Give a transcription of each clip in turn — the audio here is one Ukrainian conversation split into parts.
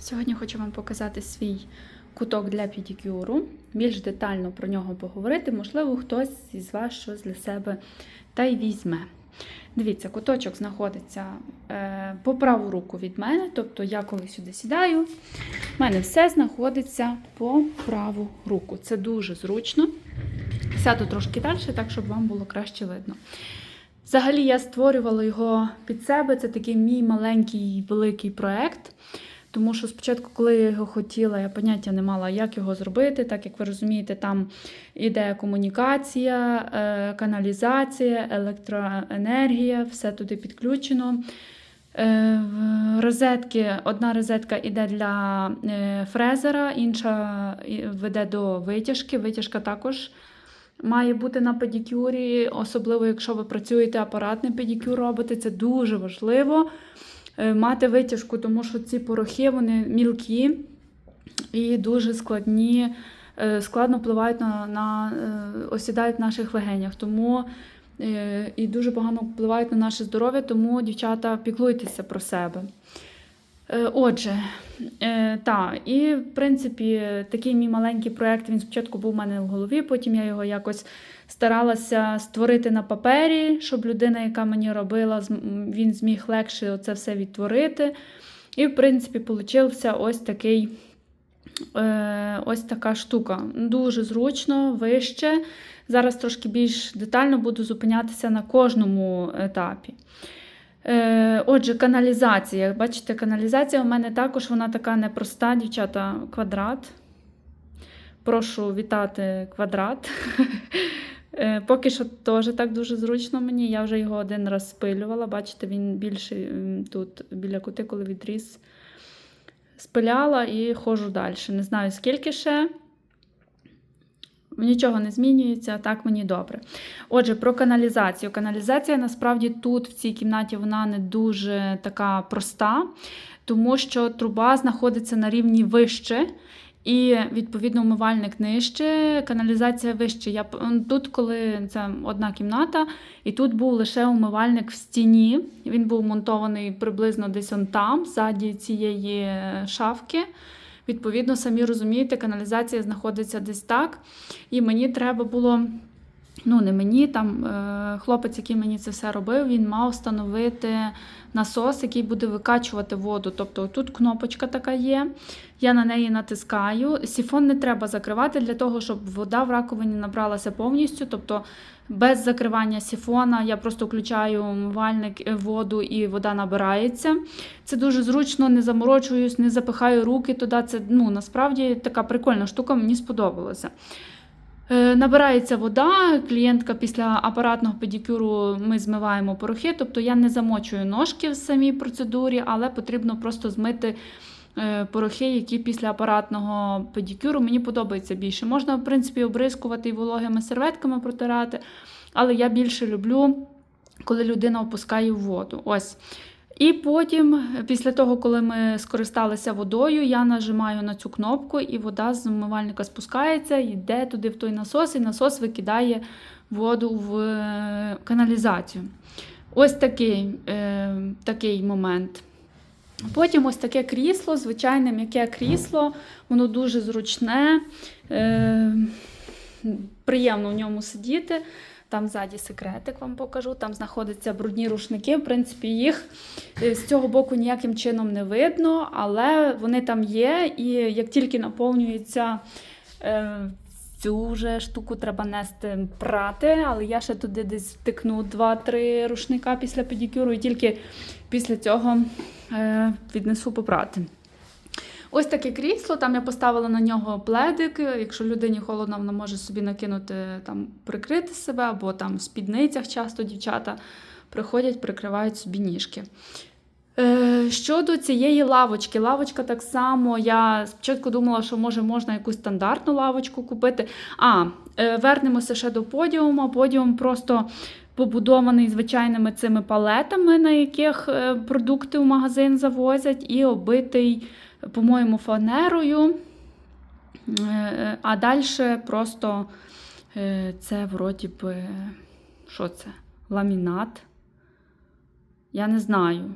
Сьогодні хочу вам показати свій куток для педикюру, більш детально про нього поговорити. Можливо, хтось із вас щось для себе та й візьме. Дивіться, куточок знаходиться е, по праву руку від мене, тобто я коли сюди сідаю, в мене все знаходиться по праву руку. Це дуже зручно. Сяду трошки далі, так щоб вам було краще видно. Взагалі, я створювала його під себе. Це такий мій маленький великий проект. Тому що спочатку, коли я його хотіла, я поняття не мала, як його зробити. Так як ви розумієте, там іде комунікація, е, каналізація, електроенергія, все туди підключено. Е, Розетки, одна розетка йде для е, фрезера, інша веде до витяжки. Витяжка також має бути на педикюрі, особливо якщо ви працюєте апаратний педикюр робите, це дуже важливо мати витяжку, тому що ці порохи вони мілкі і дуже складні, е, складно впливають на, на е, осідають в наших легенях. Тому е, і дуже погано впливають на наше здоров'я, тому дівчата піклуйтеся про себе. Е, Отже, е, та, і в принципі такий мій маленький проєкт, він спочатку був у мене в голові, потім я його якось старалася створити на папері, щоб людина, яка мені робила, він зміг легше це все відтворити. І, в принципі, получився ось такий. Е, ось така штука. Дуже зручно, вище. Зараз трошки більш детально буду зупинятися на кожному етапі. Е, Отже, каналізація. Бачите, каналізація у мене також вона така непроста, дівчата, квадрат. Прошу вітати квадрат. Е, Поки що теж так дуже зручно мені. Я вже його один раз спилювала. Бачите, він більше тут біля кутикули відріз. Спиляла і ходжу далі. Не знаю, скільки ще. Нічого не змінюється, так мені добре. Отже, про каналізацію. Каналізація насправді тут, в цій кімнаті, вона не дуже така проста, тому що труба знаходиться на рівні вище. І відповідно умивальник нижче, каналізація вище. Я тут, коли це одна кімната, і тут був лише умивальник в стіні. Він був монтований приблизно десь он там, ззаді цієї е, шафки. Відповідно, самі розумієте, каналізація знаходиться десь так. І мені треба було. Ну, не мені, там е, хлопець, який мені це все робив, він мав встановити насос, який буде викачувати воду. Тобто тут кнопочка така є, я на неї натискаю. Сіфон не треба закривати для того, щоб вода в раковині набралася повністю. Тобто без закривання сіфона я просто включаю умивальник, е, воду і вода набирається. Це дуже зручно, не заморочуюсь, не запихаю руки туди. Це ну, насправді така прикольна штука, мені сподобалося. Е, Набирається вода, клієнтка після апаратного педикюру ми змиваємо порохи, тобто я не замочую ножки в самій процедурі, але потрібно просто змити е, порохи, які після апаратного педикюру мені подобається більше. Можна, в принципі, обрискувати і вологими серветками протирати, але я більше люблю, коли людина опускає воду. Ось. І потім, після того, коли ми скористалися водою, я нажимаю на цю кнопку, і вода з умивальника спускається, йде туди в той насос, і насос викидає воду в е, каналізацію. Ось такий, е, такий момент. Потім ось таке крісло, звичайне м'яке крісло, воно дуже зручне, е, приємно в ньому сидіти. Там ззаді секретик вам покажу, там знаходяться брудні рушники. В принципі, їх е, з цього боку ніяким чином не видно, але вони там є. І як тільки наповнюється е, цю вже штуку, треба нести прати, але я ще туди десь втикну 2-3 рушника після педикюру, і тільки після цього е, віднесу попрати. Ось таке крісло, там я поставила на нього пледик. Якщо людині холодно, вона може собі накинути, там, прикрити себе, або там в спідницях часто дівчата приходять, прикривають собі ніжки. Е, Щодо цієї лавочки, лавочка так само. Я спочатку думала, що може можна якусь стандартну лавочку купити. А, е, вернемося ще до подіуму. Подіум просто побудований звичайними цими палетами, на яких е, продукти в магазин завозять, і оббитий, по-моєму, фанерою. Е, А далі просто е, це вроді би, що це? Ламінат. Я не знаю.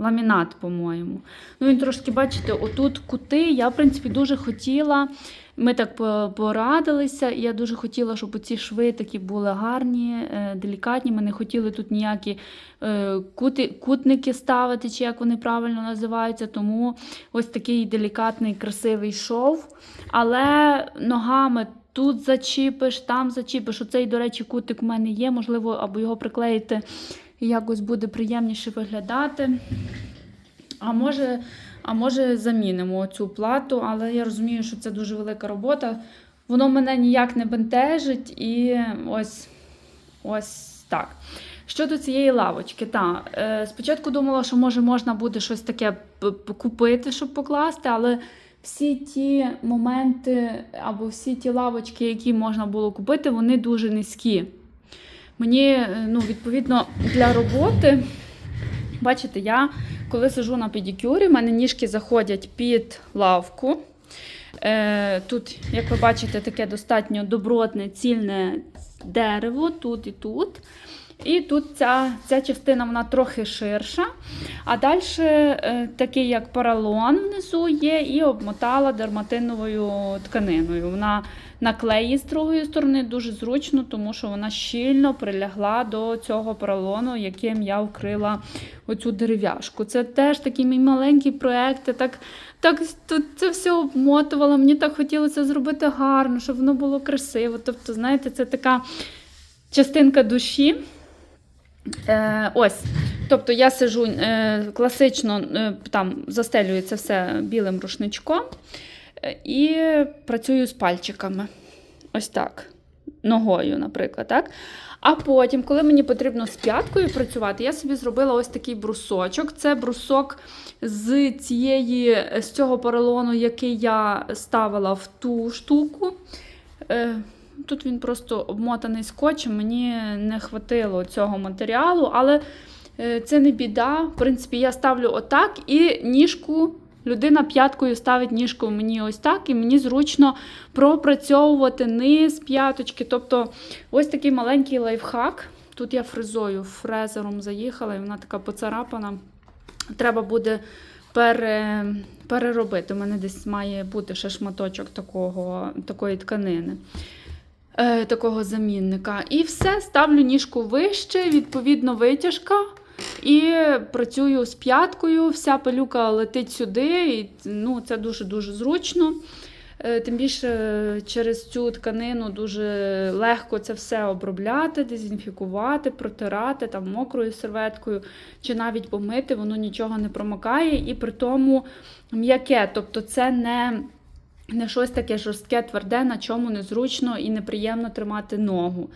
Ламінат, по-моєму. Ну, він трошки, бачите, отут кути. Я, в принципі, дуже хотіла. Ми так порадилися, і я дуже хотіла, щоб ці шви такі були гарні, е, делікатні. Ми не хотіли тут ніякі е, кути, кутники ставити, чи як вони правильно називаються. Тому ось такий делікатний, красивий шов. Але ногами тут зачіпиш, там зачіпиш. Оцей, до речі, кутик в мене є. Можливо, або його приклеїти якось буде приємніше виглядати. А може, а може замінимо цю плату, але я розумію, що це дуже велика робота. Воно мене ніяк не бентежить і ось, ось так. Щодо цієї лавочки, та, е, спочатку думала, що може можна буде щось таке купити, щоб покласти, але всі ті моменти або всі ті лавочки, які можна було купити, вони дуже низькі. Мені, е, ну, відповідно, для роботи, бачите, я коли сижу на педикюрі, в мене ніжки заходять під лавку. Е, тут, як ви бачите, таке достатньо добротне, цільне дерево, тут і тут. І тут ця, ця частина вона трохи ширша. А далі е, такий як поролон внизу є, і обмотала дерматиновою тканиною. Вона на клеї з другої сторони дуже зручно, тому що вона щільно прилягла до цього поролону, яким я вкрила оцю дерев'яшку. Це теж такий мій маленький проєкт. Так, так тут це все обмотувала. Мені так хотілося зробити гарно, щоб воно було красиво. Тобто, знаєте, це така частинка душі. Е, ось. Тобто я сижу е, класично, е, там застелюю це все білим рушничком е, і працюю з пальчиками. Ось так. Ногою, наприклад. так? А потім, коли мені потрібно з п'яткою працювати, я собі зробила ось такий брусочок. Це брусок з, цієї, з цього поролону, який я ставила в ту штуку. Е, Тут він просто обмотаний скотчем, мені не хватило цього матеріалу, але е, це не біда. В принципі, я ставлю отак і ніжку. Людина п'яткою ставить ніжку мені ось так, і мені зручно пропрацьовувати низ п'яточки. Тобто ось такий маленький лайфхак. Тут я фрезою, фрезером заїхала, і вона така поцарапана. Треба буде пере, переробити. У мене десь має бути ще шматочок такого, такої тканини. Е, такого замінника. І все, ставлю ніжку вище, відповідно, витяжка. І працюю з п'яткою, вся пилюка летить сюди, і ну, це дуже-дуже зручно. Е, Тим більше е, через цю тканину дуже легко це все обробляти, дезінфікувати, протирати там мокрою серветкою чи навіть помити, воно нічого не промокає і при тому м'яке. Тобто це не не щось таке жорстке, тверде, на чому незручно і неприємно тримати ногу.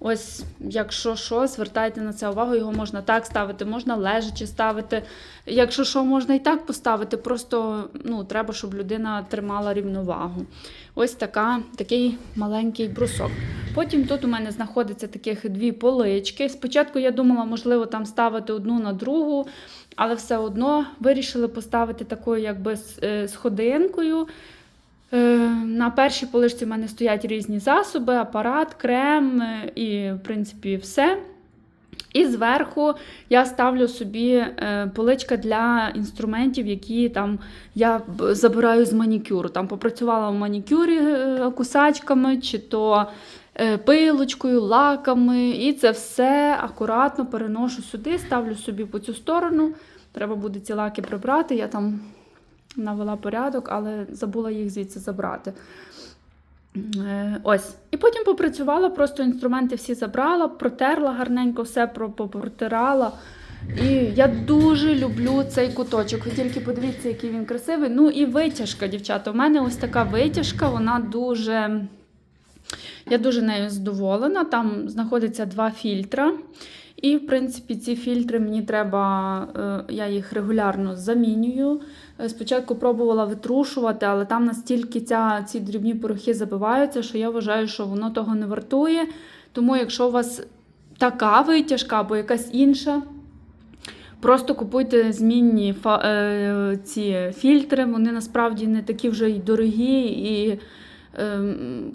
Ось, якщо що, звертайте на це увагу, його можна так ставити, можна лежачи ставити. Якщо що, можна і так поставити, просто ну, треба, щоб людина тримала рівновагу. Ось така, такий маленький брусок. Потім тут у мене знаходиться таких дві полички. Спочатку я думала, можливо, там ставити одну на другу, але все одно вирішили поставити такою, якби е, сходинкою. Е, На першій поличці в мене стоять різні засоби, апарат, крем е, і, в принципі, все. І зверху я ставлю собі е, поличка для інструментів, які там я забираю з манікюру. Там попрацювала в манікюрі кусачками, чи то пилочкою, лаками. І це все акуратно переношу сюди, ставлю собі по цю сторону. Треба буде ці лаки прибрати. Я там навела порядок, але забула їх звідси забрати. Е, Ось. І потім попрацювала, просто інструменти всі забрала, протерла гарненько все, про- попротирала. І я дуже люблю цей куточок. Ви тільки подивіться, який він красивий. Ну і витяжка, дівчата. У мене ось така витяжка, вона дуже. Я дуже нею задоволена. Там знаходиться два фільтра. І, в принципі, ці фільтри мені треба, е, я їх регулярно замінюю. Е, Спочатку пробувала витрушувати, але там настільки ця, ці дрібні порохи забиваються, що я вважаю, що воно того не вартує. Тому, якщо у вас така витяжка або якась інша, просто купуйте змінні е, ці фільтри, вони насправді не такі вже й дорогі, і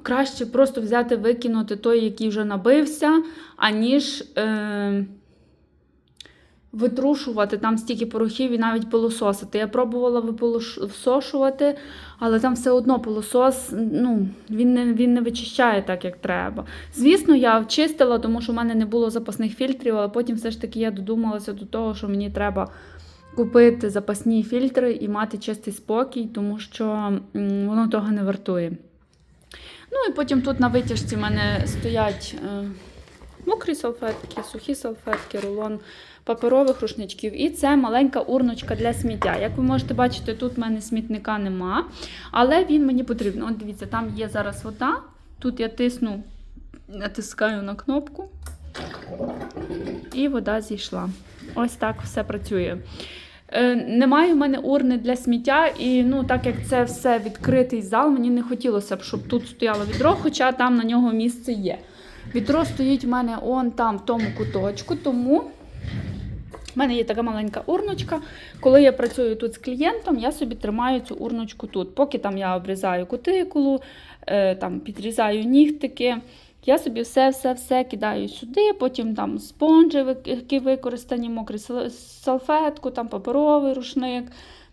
краще просто взяти, викинути той, який вже набився, аніж. Е, витрушувати там стільки порохів і навіть пилососити. Я пробувала випилосошувати, але там все одно пилосос, ну, він не, він не вичищає так, як треба. Звісно, я вчистила, тому що в мене не було запасних фільтрів, але потім все ж таки я додумалася до того, що мені треба купити запасні фільтри і мати чистий спокій, тому що воно того не вартує. Ну і потім тут на витяжці в мене стоять е, мокрі салфетки, сухі салфетки, рулон паперових рушничків. І це маленька урночка для сміття. Як ви можете бачити, тут в мене смітника нема, але він мені потрібен. От дивіться, там є зараз вода. Тут я тисну, натискаю на кнопку, і вода зійшла. Ось так все працює. Е, Немає в мене урни для сміття, і ну, так як це все відкритий зал, мені не хотілося б, щоб тут стояло відро, хоча там на нього місце є. Відро стоїть в мене он там, в тому куточку, тому в мене є така маленька урночка. Коли я працюю тут з клієнтом, я собі тримаю цю урночку тут. Поки там я обрізаю кутикулу, е, там підрізаю нігтики. Я собі все-все-все кидаю сюди, потім там спонжі, які використані, мокрі салфетку, там паперовий рушник,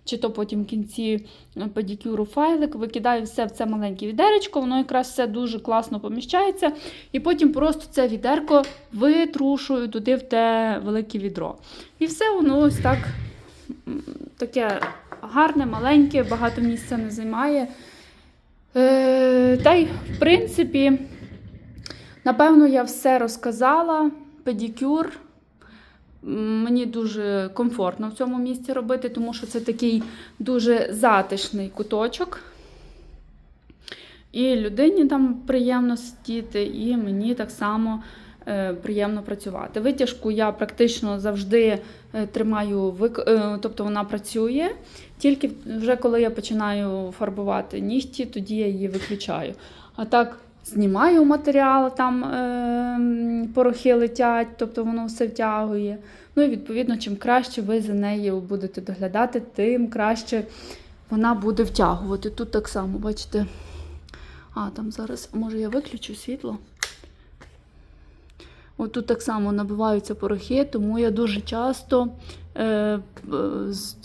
чи то потім в кінці е, педикюру файлик, викидаю все в це маленьке відеречко, воно якраз все дуже класно поміщається. І потім просто це відерко витрушую туди в те велике відро. І все воно ось так таке гарне, маленьке, багато місця не займає. Е, та й, в принципі, напевно, я все розказала. Педикюр. Мені дуже комфортно в цьому місці робити, тому що це такий дуже затишний куточок. І людині там приємно сидіти, і мені так само е, приємно працювати. Витяжку я практично завжди е, тримаю, е, тобто вона працює. Тільки вже коли я починаю фарбувати нігті, тоді я її виключаю. А так знімаю матеріал, там е, порохи летять, тобто воно все втягує. Ну і відповідно, чим краще ви за нею будете доглядати, тим краще вона буде втягувати. Тут так само, бачите. А, там зараз, може, я виключу світло. От тут так само набиваються порохи, тому я дуже часто е, е,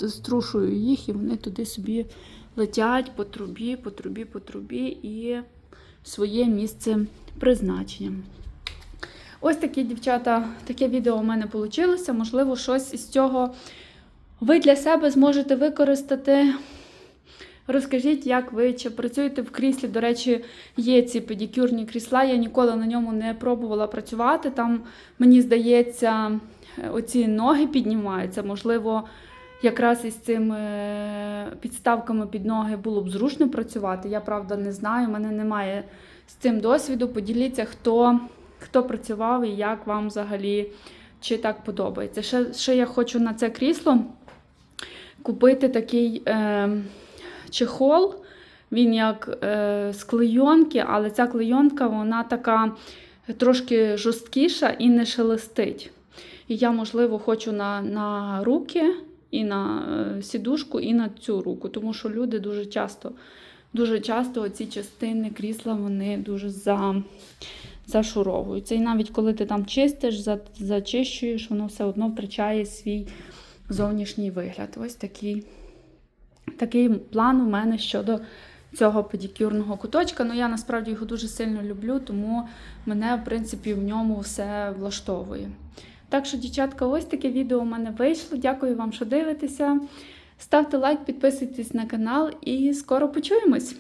струшую їх, і вони туди собі летять по трубі, по трубі, по трубі і своє місце призначення. Ось такі дівчата, таке відео у мене вийшло. Можливо, щось із цього ви для себе зможете використати. Розкажіть, як ви чи працюєте в кріслі. До речі, є ці педикюрні крісла. Я ніколи на ньому не пробувала працювати. Там, мені здається, оці ноги піднімаються. Можливо, якраз із цими підставками під ноги було б зручно працювати. Я правда не знаю, в мене немає з цим досвіду. Поділіться, хто, хто працював і як вам взагалі чи так подобається. Ще, ще я хочу на це крісло купити такий е, чехол. Він як е, з клейонки, але ця клейонка вона така трошки жорсткіша і не шелестить. І я, можливо, хочу на, на руки, і на е, сідушку, і на цю руку, тому що люди дуже часто, дуже часто ці частини крісла вони дуже за, зашуровуються. І навіть коли ти там чистиш, за- зачищуєш, воно все одно втрачає свій зовнішній вигляд. Ось такий, такий план у мене щодо цього педикюрного куточка. Ну я насправді його дуже сильно люблю, тому мене, в принципі, в ньому все влаштовує. Так що, дівчатка, ось таке відео у мене вийшло. Дякую вам, що дивитеся. Ставте лайк, підписуйтесь на канал і скоро почуємось!